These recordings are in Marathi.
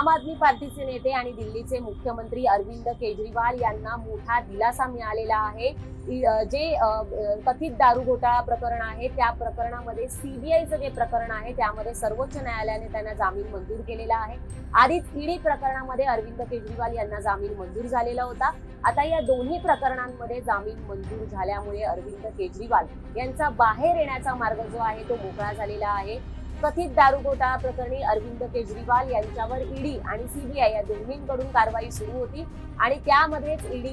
आम आदमी पार्टीचे नेते आणि दिल्लीचे मुख्यमंत्री अरविंद केजरीवाल यांना मोठा दिलासा मिळालेला आहे. जे कथित दारू घोटाळा प्रकरण आहे त्या प्रकरणामध्ये सीबीआयचं जे प्रकरण आहे त्यामध्ये सर्वोच्च न्यायालयाने त्यांना जामीन मंजूर केलेला आहे. आधीच ईडी प्रकरणामध्ये अरविंद केजरीवाल यांना जामीन मंजूर झालेला होता. आता या दोन्ही प्रकरणांमध्ये जामीन मंजूर झाल्यामुळे अरविंद केजरीवाल यांचा बाहेर येण्याचा मार्ग जो आहे तो मोकळा झालेला आहे. कथित दारू घोटाळा प्रकरणी अरविंद केजरीवाल यांच्यावर ईडी आणि सीबीआय या दोन्हींकडून कारवाई सुरू होती. आणि त्यामध्येच ईडी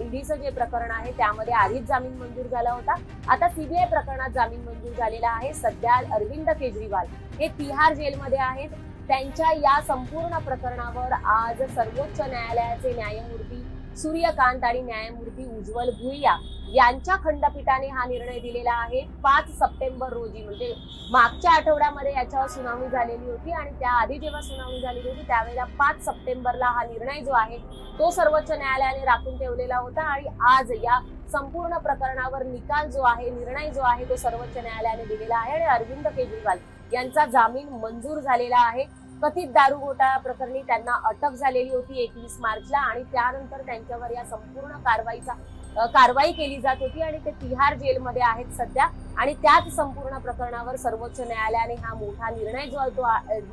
ईडीचं जे प्रकरण आहे त्यामध्ये आधीच जामीन मंजूर झाला होता. आता सीबीआय प्रकरणात जामीन मंजूर झालेला आहे. सध्या अरविंद केजरीवाल हे तिहार जेलमध्ये आहेत. त्यांच्या या संपूर्ण प्रकरणावर आज सर्वोच्च न्यायालयाचे न्यायमूर्ती सूर्यकांत आणि न्यायमूर्ती उज्ज्वल भुईया यांच्या खंडपीठाने हा निर्णय दिलेला आहे. पाच सप्टेंबर रोजी म्हणजे मागच्या आठवड्यामध्ये याच्यावर सुनावणी झालेली होती आणि त्याआधी जेव्हा सुनावणी झालेली होती त्यावेळेला पाच सप्टेंबरला हा निर्णय जो आहे तो सर्वोच्च न्यायालयाने राखून ठेवलेला होता आणि आज या संपूर्ण प्रकरणावर निकाल जो आहे निर्णय जो आहे तो सर्वोच्च न्यायालयाने दिलेला आहे आणि अरविंद केजरीवाल यांचा जामीन मंजूर झालेला आहे. कथित दारू घोटाळा प्रकरणी त्यांना अटक झालेली होती एकवीस मार्चला आणि त्यानंतर त्यांच्यावर या संपूर्ण कारवाईचा कारवाई केली जात होती आणि ते तिहार जेलमध्ये आहेत सध्या. आणि त्याच संपूर्ण प्रकरणावर सर्वोच्च न्यायालयाने हा मोठा निर्णय जो तो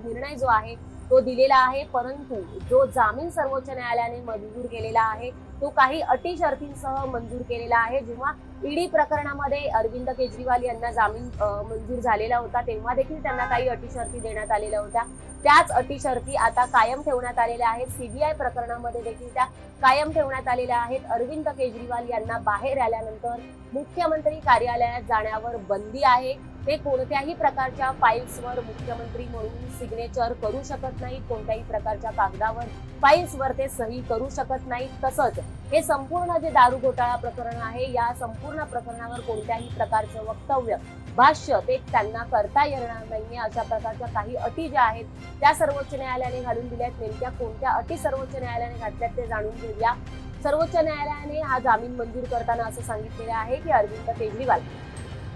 निर्णय जो आहे तो दिलेला आहे. परंतु जो जामीन सर्वोच्च न्यायालयाने मंजूर केलेला आहे तो काही अटी शर्तींसह मंजूर केलेला आहे. जेव्हा ईडी प्रकरणामध्ये अरविंद केजरीवाल यांना जामीन मंजूर झालेला होता तेव्हा देखील त्यांना काही अटी शर्ती देण्यात आलेल्या होत्या. त्याच अटी शर्ती आता कायम ठेवण्यात आलेल्या आहेत. सीबीआय प्रकरणामध्ये देखील त्या कायम ठेवण्यात आलेल्या आहेत. अरविंद केजरीवाल यांना बाहेर आल्यानंतर मुख्यमंत्री कार्यालयात जाण्यावर बंदी आहे. ते कोणत्याही प्रकारच्या फाईल्सवर मुख्यमंत्री म्हणून सिग्नेचर करू शकत नाहीत कोणत्याही प्रकारच्या कागदावर फाईल्सवर ते सही करू शकत नाहीत. तसंच हे संपूर्ण जे दारू घोटाळा प्रकरण आहे या संपूर्ण प्रकरणावर कोणत्याही प्रकारचं वक्तव्य भाष्य ते त्यांना करता येणार नाहीये अशा प्रकारच्या काही अटी ज्या आहेत त्या सर्वोच्च न्यायालयाने घालून दिल्यात. नेमक्या कोणत्या अटी सर्वोच्च न्यायालयाने घातल्यात ते जाणून घेऊया. सर्वोच्च न्यायालयाने हा जामीन मंजूर करताना असं सांगितलेलं आहे की अरविंद केजरीवाल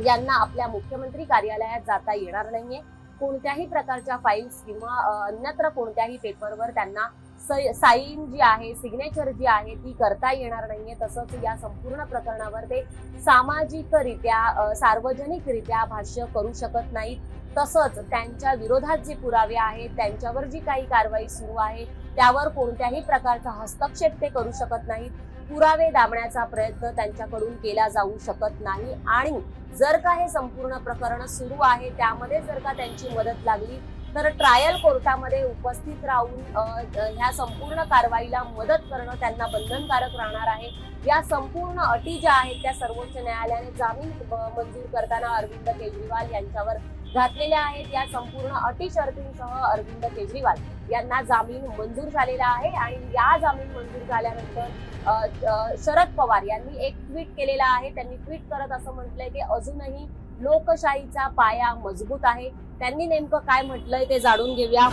यांना आपल्या मुख्यमंत्री कार्यालयात जाता येणार नाहीये. कोणत्याही प्रकारच्या फाईल्स किंवा अन्यत्र कोणत्याही पेपरवर त्यांना साईन जी आहे सिग्नेचर जी आहे ती करता येणार नाहीये. तसंच या संपूर्ण प्रकरणावर ते सामाजिकरित्या सार्वजनिकरित्या भाष्य करू शकत नाहीत. तसंच त्यांच्या विरोधात जे पुरावे आहेत त्यांच्यावर जी काही कारवाई सुरू आहे त्यावर कोणत्याही प्रकारचा हस्तक्षेप ते करू शकत नाहीत. पुरावे दाबण्याचा प्रयत्न त्यांच्याकडून केला जाऊ शकत नाही. आणि जर का हे संपूर्ण प्रकरण सुरू आहे त्यामध्ये जर का त्यांची मदत लागली तर ट्रायल कोर्टामध्ये उपस्थित राहून ह्या संपूर्ण कारवाईला मदत करणं त्यांना बंधनकारक राहणार आहे. या संपूर्ण अटी ज्या आहेत त्या सर्वोच्च न्यायालयाने जामीन मंजूर करताना अरविंद केजरीवाल यांच्यावर घातलेल्या आहेत. या संपूर्ण अटी शर्तींसह अरविंद केजरीवाल यांना जामीन मंजूर झालेला आहे आणि या जामीन मंजूर झाल्यानंतर शरद पवार यांनी एक ट्विट केलेला आहे. त्यांनी ट्विट करत असं म्हटलंय की अजूनही लोकशाहीचा पाया मजबूत आहे. त्यांनी नेमकं काय म्हटलंय ते जाणून घेऊया.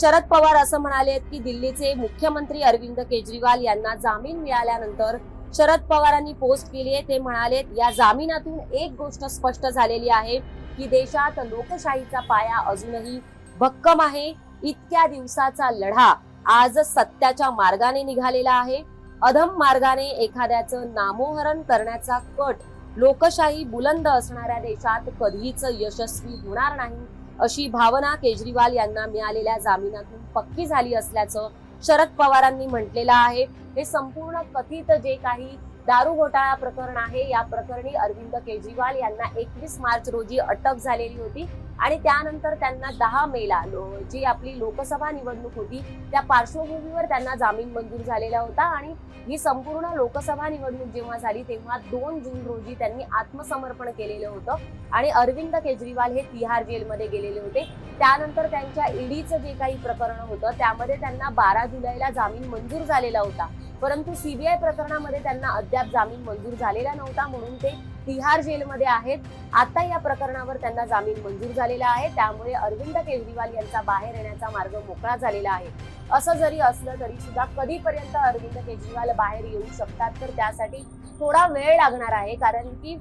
शरद पवार असं म्हणाले की दिल्लीचे मुख्यमंत्री अरविंद केजरीवाल यांना जामीन मिळाल्यानंतर शरद पवारांनी पोस्ट केली आहे. ते म्हणाले या जामिनातून एक गोष्ट स्पष्ट झालेली आहे. की देशात लोकशाहीचा पाया अजूनही भक्कम आहे. इतक्या दिवसाचा लढा आज सत्याच्या मार्गाने निघालेला आहे. अधम मार्गाने एखाद्याचं नामोहरण करण्याचा कट लोकशाही बुलंद असणाऱ्या देशात कधीच यशस्वी होणार नाही अशी भावना केजरीवाल यांना मिळालेल्या जामिनातून पक्की झाली असल्याचं शरद पवारांनी म्हटलेलं आहे. हे संपूर्ण कथित जे काही दारू घोटाळा प्रकरण आहे. या प्रकरणी अरविंद केजरीवाल यांना एकवीस मार्च रोजी अटक झालेली होती आणि त्यानंतर त्यांना दहा मेला जी आपली लोकसभा निवडणूक होती त्या पार्श्वभूमीवर त्यांना जामीन मंजूर झालेला होता आणि ही संपूर्ण लोकसभा निवडणूक जेव्हा झाली तेव्हा दोन जून रोजी त्यांनी आत्मसमर्पण केलेलं होतं आणि अरविंद केजरीवाल हे तिहार जेलमध्ये गेलेले होते. त्यानंतर त्यांच्या ईडीचं जे काही प्रकरण होतं त्यामध्ये त्यांना बारा जुलैला जामीन मंजूर झालेला होता. परंतु सीबीआय प्रकरणामध्ये त्यांना अद्याप जामीन मंजूर झालेला नव्हता म्हणून ते तिहार जेलमध्ये आहेत. आता या प्रकरणावर त्यांना जामीन मंजूर झालेला आहे. त्यामुळे अरविंद केजरीवाल यांचा बाहेर येण्याचा मार्ग मोकळा झालेला आहे. असं जरी असलं तरी सुद्धा कधीपर्यंत अरविंद केजरीवाल बाहेर येऊ शकतात तर त्यासाठी थोडा वेळ लागणार आहे. कारण की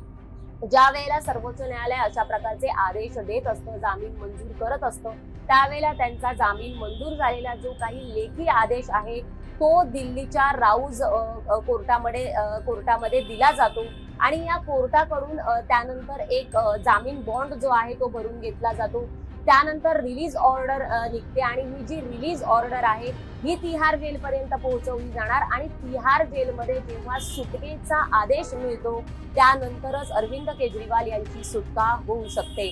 ज्या वेळेला सर्वोच्च न्यायालय अशा प्रकारचे आदेश देत असतं जामीन मंजूर करत असतं त्यावेळेला त्यांचा जामीन मंजूर झालेला जो काही लेखी आदेश आहे तो दिल्लीच्या राऊज कोर्टामध्ये कोर्टामध्ये दिला जातो. आणि या कोर्टाकडून त्यानंतर एक जामीन बॉन्ड जो आहे तो भरून घेतला जातो. त्यानंतर रिलीज ऑर्डर निघते आणि ही जी रिलीज ऑर्डर आहे ही तिहार जेलपर्यंत पोहोचवली जाणार. आणि तिहार जेलमध्ये जेव्हा सुटकेचा आदेश मिळतो त्यानंतरच अरविंद केजरीवाल यांची सुटका होऊ शकते.